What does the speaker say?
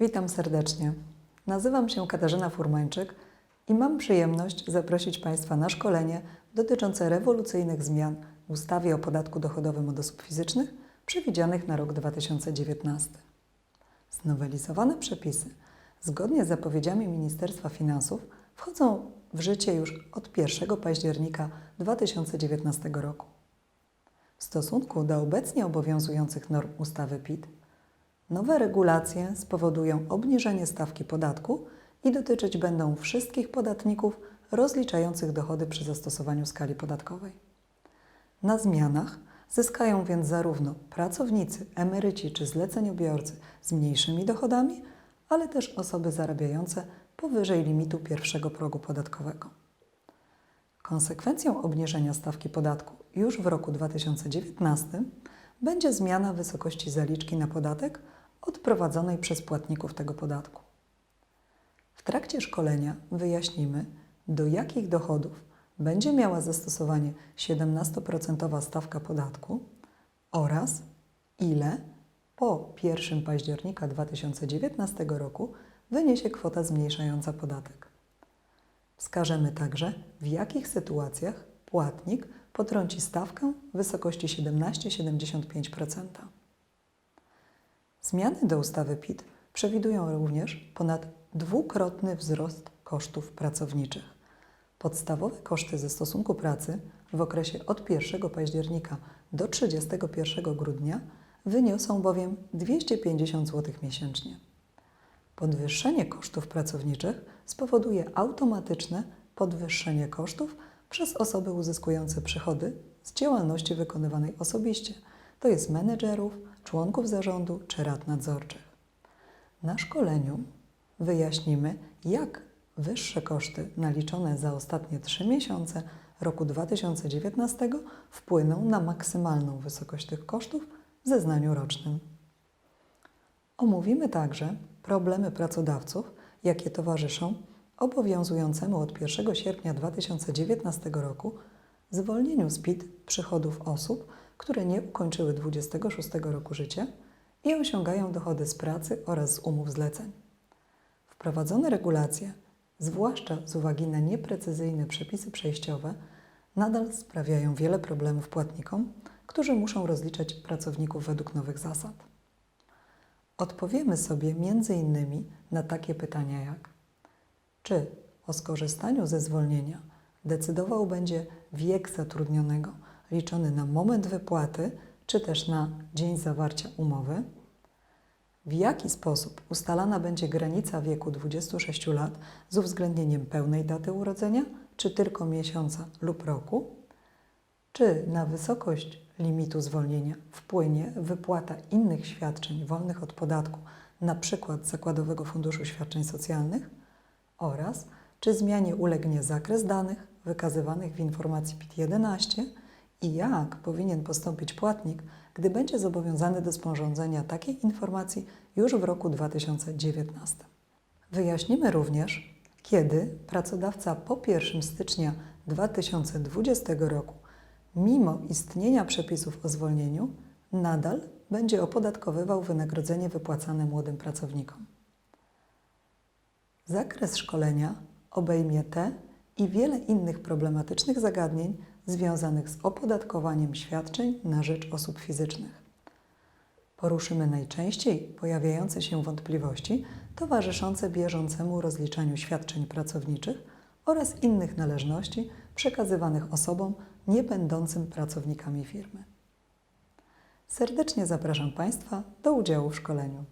Witam serdecznie. Nazywam się Katarzyna Furmańczyk i mam przyjemność zaprosić Państwa na szkolenie dotyczące rewolucyjnych zmian w ustawie o podatku dochodowym od osób fizycznych przewidzianych na rok 2019. Znowelizowane przepisy, zgodnie z zapowiedziami Ministerstwa Finansów, wchodzą w życie już od 1 października 2019 roku. W stosunku do obecnie obowiązujących norm ustawy PIT, nowe regulacje spowodują obniżenie stawki podatku i dotyczyć będą wszystkich podatników rozliczających dochody przy zastosowaniu skali podatkowej. Na zmianach zyskają więc zarówno pracownicy, emeryci czy zleceniobiorcy z mniejszymi dochodami, ale też osoby zarabiające powyżej limitu pierwszego progu podatkowego. Konsekwencją obniżenia stawki podatku już w roku 2019 będzie zmiana wysokości zaliczki na podatek odprowadzonej przez płatników tego podatku. W trakcie szkolenia wyjaśnimy, do jakich dochodów będzie miała zastosowanie 17% stawka podatku oraz ile po 1 października 2019 roku wyniesie kwota zmniejszająca podatek. Wskażemy także, w jakich sytuacjach płatnik potrąci stawkę w wysokości 17,75%. Zmiany do ustawy PIT przewidują również ponad dwukrotny wzrost kosztów pracowniczych. Podstawowe koszty ze stosunku pracy w okresie od 1 października do 31 grudnia wyniosą bowiem 250 zł miesięcznie. Podwyższenie kosztów pracowniczych spowoduje automatyczne podwyższenie kosztów przez osoby uzyskujące przychody z działalności wykonywanej osobiście, to jest menedżerów, członków zarządu czy rad nadzorczych. Na szkoleniu wyjaśnimy, jak wyższe koszty naliczone za ostatnie 3 miesiące roku 2019 wpłyną na maksymalną wysokość tych kosztów w zeznaniu rocznym. Omówimy także problemy pracodawców, jakie towarzyszą obowiązującemu od 1 sierpnia 2019 roku zwolnieniu z PIT przychodów osób, które nie ukończyły 26 roku życia i osiągają dochody z pracy oraz z umów zleceń. Wprowadzone regulacje, zwłaszcza z uwagi na nieprecyzyjne przepisy przejściowe, nadal sprawiają wiele problemów płatnikom, którzy muszą rozliczać pracowników według nowych zasad. Odpowiemy sobie innymi na takie pytania jak: czy o skorzystaniu ze zwolnienia decydował będzie wiek zatrudnionego liczony na moment wypłaty, czy też na dzień zawarcia umowy? W jaki sposób ustalana będzie granica wieku 26 lat z uwzględnieniem pełnej daty urodzenia, czy tylko miesiąca lub roku? Czy na wysokość limitu zwolnienia wpłynie wypłata innych świadczeń wolnych od podatku, np. Zakładowego Funduszu Świadczeń Socjalnych? Oraz czy zmianie ulegnie zakres danych wykazywanych w informacji PIT-11 i jak powinien postąpić płatnik, gdy będzie zobowiązany do sporządzenia takiej informacji już w roku 2019. Wyjaśnimy również, kiedy pracodawca po 1 stycznia 2020 roku, mimo istnienia przepisów o zwolnieniu, nadal będzie opodatkowywał wynagrodzenie wypłacane młodym pracownikom. Zakres szkolenia obejmie te i wiele innych problematycznych zagadnień związanych z opodatkowaniem świadczeń na rzecz osób fizycznych. Poruszymy najczęściej pojawiające się wątpliwości towarzyszące bieżącemu rozliczaniu świadczeń pracowniczych oraz innych należności przekazywanych osobom niebędącym pracownikami firmy. Serdecznie zapraszam Państwa do udziału w szkoleniu.